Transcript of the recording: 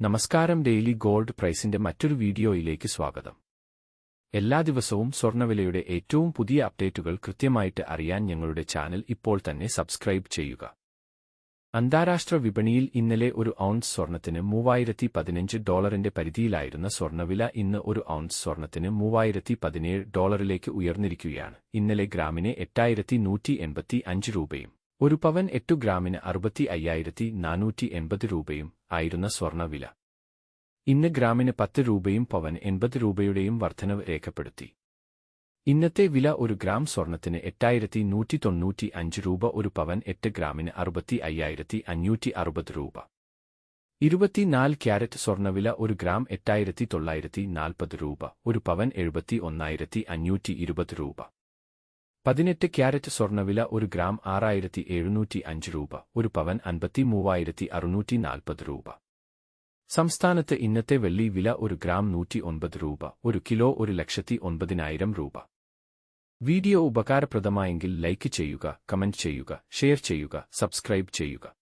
നമസ്കാരം daily gold പ്രൈസിന്റെ മറ്റൊരു വീഡിയോയിലേക്ക് സ്വാഗതം. എല്ലാ ദിവസവും സ്വർണവിലയുടെ ഏറ്റവും പുതിയ അപ്ഡേറ്റുകൾ കൃത്യമായിട്ട് അറിയാൻ ഞങ്ങളുടെ ചാനൽ ഇപ്പോൾ തന്നെ സബ്സ്ക്രൈബ് ചെയ്യുക. അന്താരാഷ്ട്ര വിപണിയിൽ ഇന്നലെ ഒരു ഔൺസ് സ്വർണത്തിന് മൂവായിരത്തി പതിനഞ്ച് ഡോളറിന്റെ പരിധിയിലായിരുന്ന സ്വർണവില ഇന്ന് ഒരു ഔൺസ് സ്വർണത്തിന് മൂവായിരത്തി പതിനേഴ് ഡോളറിലേക്ക് ഉയർന്നിരിക്കുകയാണ്. ഇന്നലെ ഗ്രാമിന് എട്ടായിരത്തി നൂറ്റി എൺപത്തി അഞ്ച് രൂപയും ഒരു പവൻ എട്ടു ഗ്രാമിന് അറുപത്തി അയ്യായിരത്തി നാനൂറ്റി എൺപത് രൂപയും ആയിരുന്ന സ്വർണവില. ഇന്ന് ഗ്രാമിന് പത്ത് രൂപയും പവൻ എൺപത് രൂപയുടെയും വർധനവ് രേഖപ്പെടുത്തി. ഇന്നത്തെ വില ഒരു ഗ്രാം സ്വർണത്തിന് എട്ടായിരത്തി നൂറ്റി തൊണ്ണൂറ്റി അഞ്ച് രൂപ ഒരു പവൻ എട്ട് ഗ്രാമിന് അറുപത്തി അയ്യായിരത്തി അഞ്ഞൂറ്റി അറുപത് രൂപ. ഇരുപത്തിനാല് ക്യാരറ്റ് സ്വർണവില ഒരു ഗ്രാം എട്ടായിരത്തി തൊള്ളായിരത്തി നാൽപ്പത് രൂപ ഒരു പവൻ എഴുപത്തി ഒന്നായിരത്തി അഞ്ഞൂറ്റി ഇരുപത് രൂപ. പതിനെട്ട് ക്യാരറ്റ് സ്വർണവില ഒരു ഗ്രാം ആറായിരത്തി എഴുന്നൂറ്റി അഞ്ച് രൂപ ഒരു പവൻ അൻപത്തി മൂവായിരത്തി അറുന്നൂറ്റി നാൽപ്പത് രൂപ. സംസ്ഥാനത്ത് ഇന്നത്തെ വെള്ളി വില ഒരു ഗ്രാം നൂറ്റി ഒൻപത് രൂപ ഒരു കിലോ ഒരു ലക്ഷത്തി ഒൻപതിനായിരം രൂപ. വീഡിയോ ഉപകാരപ്രദമായെങ്കിൽ ലൈക്ക് ചെയ്യുക കമന്റ് ചെയ്യുക ഷെയർ ചെയ്യുക സബ്സ്ക്രൈബ് ചെയ്യുക.